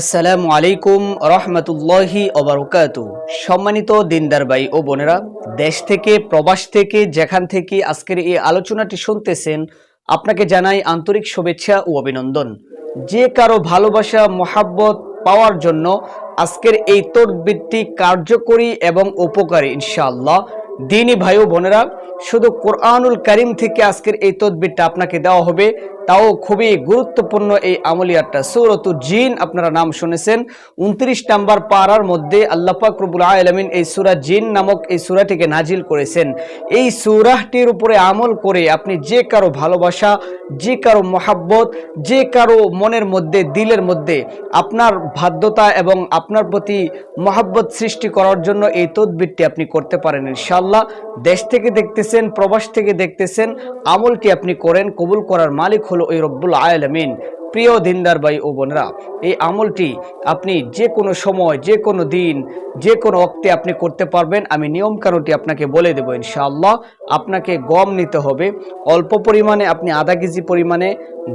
আসসালামু আলাইকুম রহমতুল্লাহি ওবরকাত। সম্মানিত দিনদার ভাই ও বোনেরা, দেশ থেকে, প্রবাস থেকে, যেখান থেকে আজকের এই আলোচনাটি শুনতেছেন, আপনাকে জানাই আন্তরিক শুভেচ্ছা ও অভিনন্দন। যে কারও ভালোবাসা, মোহাব্বত পাওয়ার জন্য আজকের এই তদবিরটি কার্যকরী এবং উপকারী, ইনশাআল্লাহ। দিনী ভাই ও বোনেরা, শুধু কোরআনুল করিম থেকে আজকের এই তদবিরটা আপনাকে দেওয়া হবে, তাও খুবই গুরুত্বপূর্ণ এই আমলিয়াতটা। সৌরতু জিন, আপনারা নাম শুনেছেন, উনত্রিশ নাম্বার পাড়ার মধ্যে আল্লাপাক রবুল আলমিন এই সুরা জিন নামক এই সুরাটিকে নাজিল করেছেন। এই সুরাহটির উপরে আমল করে আপনি যে কারও ভালোবাসা, যে কারও মহাব্বত, যে কারও মনের মধ্যে, দিলের মধ্যে আপনার বাধ্যতা এবং আপনার প্রতি মহাব্বত সৃষ্টি করার জন্য এই তদবিরটি আপনি করতে পারেন ইনশাল্লাহ দেশ থেকে দেখতেছেন, প্রবাস থেকে দেখতেছেন, আমলটি আপনি করেন, কবুল করার মালিক হলো ওই রব্বুল আলমিন। প্রিয় দিনদার ভাই ও বোনেরা, এই আমলটি আপনি যে কোনো সময়, যে কোনো দিন, যে কোনো অক্তে আপনি করতে পারবেন। আমি নিয়ম কানুনটি আপনাকে বলে দেবো ইনশাআল্লাহ। আপনাকে গম নিতে হবে। অল্প পরিমাণে আপনি আধা কেজি পরিমাণে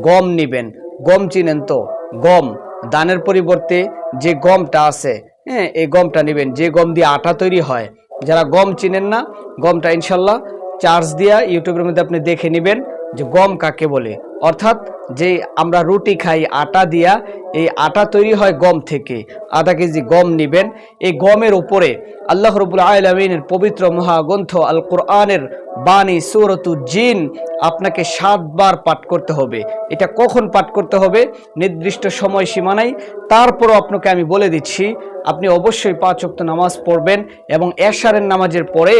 গম নেবেন। গম চিনেন তো? গম। দানের পরিবর্তে যে গমটা আছে হ্যাঁ এই গমটা নেবেন। যে গম দিয়ে আটা তৈরি হয় যারা গম চিনেন না, গমটা ইনশাল্লাহ চার্জ দিয়া ইউটিউবের মধ্যে আপনি দেখে নেবেন যে গম কাকে বলে। অর্থাৎ যে আমরা রুটি খাই, আটা দিয়া, এই আটা তৈরি হয় গম থেকে। আধা কেজি গম নিবেন। এই গমের উপরে আল্লাহ রবুল আলমিনের পবিত্র মহাগ্রন্থ আল কোরআনের বাণী, সুরতু জিন, আপনাকে সাতবার পাঠ করতে হবে। এটা কখন পাঠ করতে হবে? নির্দিষ্ট সময় সীমা নাই। তারপরও আপনাকে আমি বলে দিচ্ছি আপনি অবশ্যই পাঁচ ওয়াক্ত নামাজ পড়বেন এবং এশারের নামাজের পরে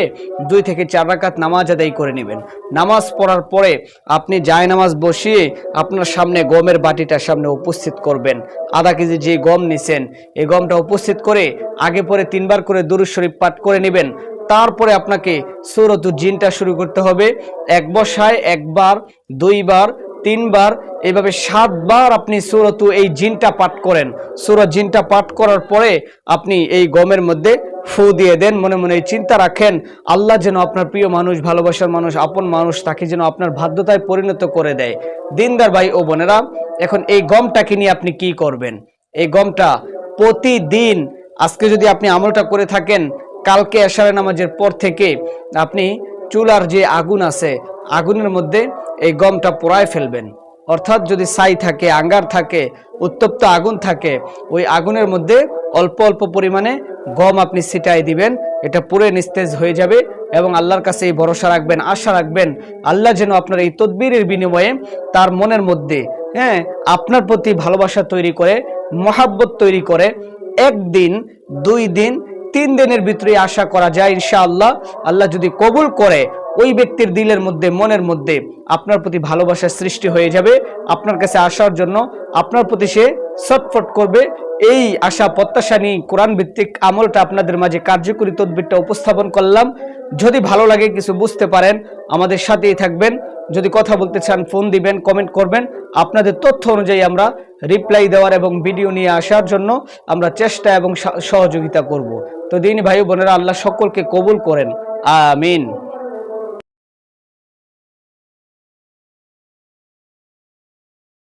দুই থেকে চার রাকাত নামাজ আদায় করে নেবেন। নামাজ পড়ার পরে আপনি জায় নামাজ বসিয়ে আপনার সামনে গমের বাটিটার সামনে উপস্থিত করবেন। আধা কেজি যে গম নিছেন, এই গমটা উপস্থিত করে আগে পরে তিনবার করে দুরুদ শরীফ পাঠ করে নেবেন। তারপরে আপনাকে সুরতু জিনটা শুরু করতে হবে। এক বসায় একবার, দুইবার, তিনবার এইভাবে সাতবার আপনি সুরতু এই জিনটা পাঠ করেন। সুরত জিনটা পাঠ করার পরে আপনি এই গমের মধ্যে ফু দিয়ে দেন, মনে মনে চিন্তা রাখেন, আল্লাহ যেন আপনার প্রিয় মানুষ, ভালোবাসার মানুষ, আপন মানুষ তাকে যেন আপনার বাধ্যতায় পরিণত করে দেয়। দিনদার ভাই ও বোনেরা, এখন এই গমটাকে নিয়ে আপনি কি করবেন? এই গমটা প্রতিদিন, আজকে যদি আপনি আমলটা করে থাকেন, কালকে এশারে নামাজের পর থেকে আপনি চুলার যে আগুন আছে, আগুনের মধ্যে এই গমটা পোড়ায় ফেলবেন। অর্থাৎ যদি ছাই থাকে, আঙ্গার থাকে, উত্তপ্ত আগুন থাকে, ওই আগুনের মধ্যে অল্প অল্প পরিমাণে গম আপনি ছিটাই দিবেন। এটা পুরে নিস্তেজ হয়ে যাবে এবং আল্লাহর কাছে এই ভরসা রাখবেন, আশা রাখবেন আল্লাহ যেন আপনার এই তদবিরের বিনিময়ে তার মনের মধ্যে হ্যাঁ আপনার প্রতি ভালোবাসা তৈরি করে, মহাব্বত তৈরি করে, একদিন, দুই দিন, তিন দিনের ভিতরে আশা করা যায় ইনশাআল্লাহ। আল্লাহ যদি কবুল করে ওই ব্যক্তির দিলের মধ্যে, মনের মধ্যে আপনার প্রতি ভালোবাসার সৃষ্টি হয়ে যাবে, আপনার কাছে আসার জন্য আপনার প্রতি সে ছটফট করবে। এই আশা, প্রত্যাশা নিয়ে কোরআন ভিত্তিক আমলটা আপনাদের মাঝে কার্যকরী তদবিরটা উপস্থাপন করলাম। যদি ভালো লাগে কিছু বুঝতে পারেন, আমাদের সাথেই থাকবেন। যদি কথা বলতে চান, ফোন দিবেন কমেন্ট করবেন। আপনাদের তথ্য অনুযায়ী আমরা রিপ্লাই দেওয়ার এবং ভিডিও নিয়ে আসার জন্য আমরা চেষ্টা এবং সহযোগিতা করব। তো দিন ভাই বোনেরা, আল্লাহ সকলকে কবুল করেন। আমিন।